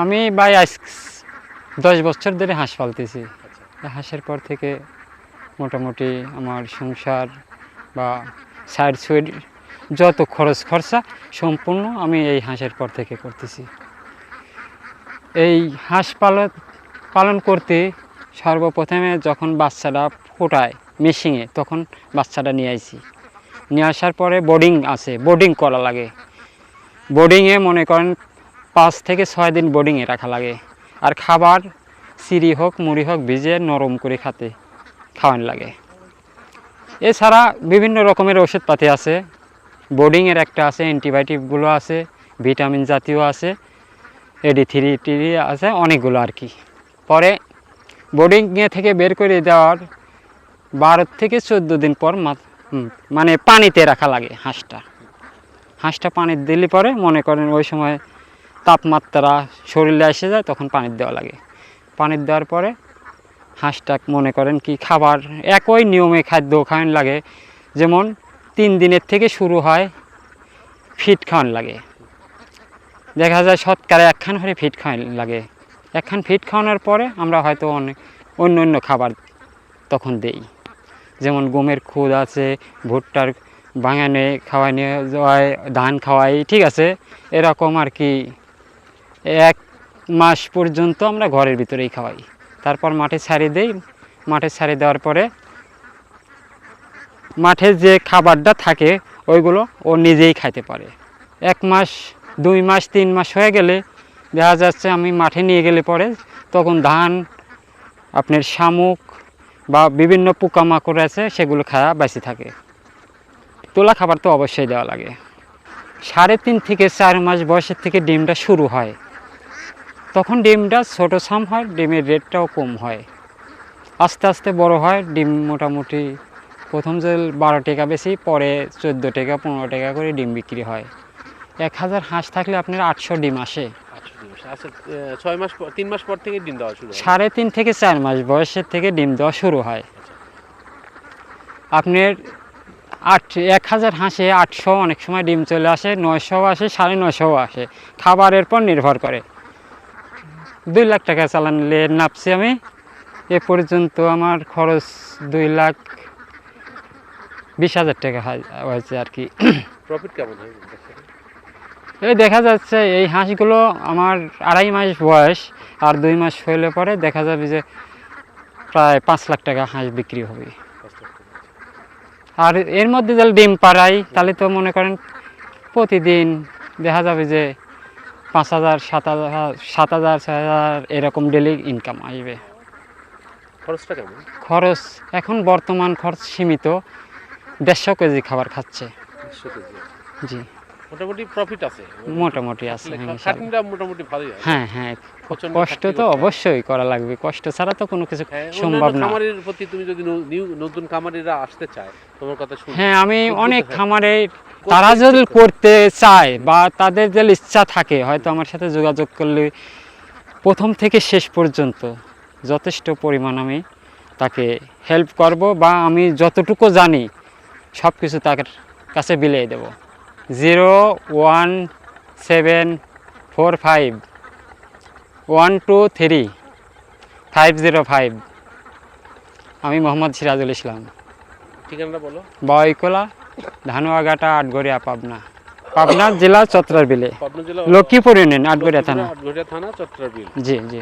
আমি ভাই আজ দশ বছর ধরে হাঁস পালতেছি। হাঁসের পর থেকে মোটামুটি আমার সংসার বা সাইড সুইড যত খরচ খরচা সম্পূর্ণ আমি এই হাঁসের পর থেকে করতেছি। এই হাঁস পালন পালন করতে সর্বপ্রথমে যখন বাচ্চাটা ফোটায় মেশিংয়ে তখন বাচ্চাটা নিয়ে আইছি। নিয়ে আসার পরে বোর্ডিং আছে বোর্ডিং করা লাগে। বোর্ডিংয়ে মনে করেন পাঁচ থেকে ছয় দিন বোর্ডিংয়ে রাখা লাগে। আর খাবার, সিঁড়ি হোক, মুড়ি হোক ভিজে নরম করে খাতে, খাওয়ান লাগে। এছাড়া বিভিন্ন রকমের ওষুধপাতি আছে। বোর্ডিংয়ের একটা আছে অ্যান্টিবায়োটিকগুলো আছে ভিটামিন জাতীয় আছে এডি থ্রি টিরি আছে, অনেকগুলো আর কি। পরে বোর্ডিংয়ে থেকে বের করে দেওয়ার বারো থেকে চোদ্দ দিন পর মানে পানিতে রাখা লাগে হাঁসটা। হাঁসটা পানি দিলে পরে মনে করেন ওই সময় তাপমাত্রা শরীরে এসে যায়, তখন পানি দেওয়া লাগে। পানি দেওয়ার পরে হাঁসটা মনে করেন কি খাবার একই নিয়মে খাদ্য খাওয়ান লাগে। যেমন তিন দিনের থেকে শুরু হয় ফিট খাওয়ান লাগে। দেখা যায় শতকরা একখান হলে ফিট খাওয়ান লাগে। একখান ফিট খাওয়ানোর পরে আমরা হয়তো অনেক অন্য অন্য খাবার তখন দেই। যেমন গমের খুদ আছে, ভুট্টার বাঙানে খাওয়াই নিয়ে যাওয়ায় ধান খাওয়াই, ঠিক আছে? এরকম আর কি এক মাস পর্যন্ত আমরা ঘরের ভিতরেই খাওয়াই। তারপর মাঠে ছাড়িয়ে দেই। মাঠে ছাড়িয়ে দেওয়ার পরে মাঠে যে খাবারটা থাকে, ওইগুলো ও নিজেই খাইতে পারে। এক মাস, দুই মাস, তিন মাস হয়ে গেলে দেখা যাচ্ছে আমি মাঠে নিয়ে গেলে পরে তখন ধান, আপনার শামুক বা বিভিন্ন পোকামাকড় আছে, সেগুলো খাওয়া বেশি থাকে। তোলা খাবার তো অবশ্যই দেওয়া লাগে। সাড়ে তিন থেকে চার মাস বয়সের থেকে ডিমটা শুরু হয়। তখন ডিমটা ছোটো সাম হয় ডিমের রেটটাও কম হয়। আস্তে আস্তে বড় হয় ডিম মোটামুটি প্রথম যে বারো টাকা বেশি পরে চোদ্দ টাকা পনেরো টাকা করে ডিম বিক্রি হয়। এক হাজার হাঁস থাকলে আপনার আটশো ডিম আসে। আচ্ছা ছয় মাস পর তিন মাস পর থেকে ডিম দেওয়া শুরু সাড়ে তিন থেকে চার মাস বয়সের থেকে ডিম দেওয়া শুরু হয়। আপনার আট এক হাজার হাঁসে আটশো অনেক সময় ডিম চলে আসে নয়শো আসে সাড়ে নয়শোও আসে। খাবারের পর নির্ভর করে। দুই লাখ টাকা চালানলে নাপছি আমি। এ পর্যন্ত আমার খরচ দুই লাখ বিশ হাজার টাকা হয়েছে আর কি। প্রফিট কেমন এই দেখা যাচ্ছে এই হাঁসগুলো আমার আড়াই মাস বয়স আর দুই মাস হইলে পরে দেখা যাবে যে প্রায় পাঁচ লাখ টাকা হাঁস বিক্রি হবে। আর এর মধ্যে যদি ডিম পাড়াই তাহলে তো মনে করেন প্রতিদিন দেখা যাবে যে পাঁচ হাজার সাত হাজার সাত হাজার ছয় হাজার এরকম ডেলি ইনকাম আসবে। খরচটা কেমন? খরচ এখন বর্তমান খরচ সীমিত। দেড়শো কেজি খাবার খাচ্ছে। জি। মোটামুটি প্রফিট আছে। মোটামুটি আছে হ্যাঁ, খাটনিটা মোটামুটি ভালোই হ্যাঁ হ্যাঁ কষ্ট তো অবশ্যই করা লাগবে কষ্ট ছাড়া তো কোনো কিছু হ্যাঁ, সম্ভব না। খামারের প্রতি তুমি যদি নতুন খামারিরা আসতে চায় তোমার কথা শুনে হ্যাঁ আমি অনেক খামারে করতে তারা যদি করতে চায় বা তাদের যে ইচ্ছা থাকে হয়তো আমার সাথে যোগাযোগ করলে প্রথম থেকে শেষ পর্যন্ত যথেষ্ট পরিমাণ আমি তাকে হেল্প করব বা আমি যতটুকু জানি সব কিছু তার কাছে বিলিয়ে দেব। Zero one seven four five one two three five zero five আমি মোহাম্মদ সিরাজুল ইসলাম। ঠিকানাটা বলো। বয়কোলা ধানুয়াঘাটা আটগড়িয়া পাবনা। পাবনা জেলা চত্রার বিলে। লক্ষ্মীপুর ইউনিয়ন আটগড়িয়া থানা। আটঘরিয়া থানা চট্টগ্রাম বিল। জি জি।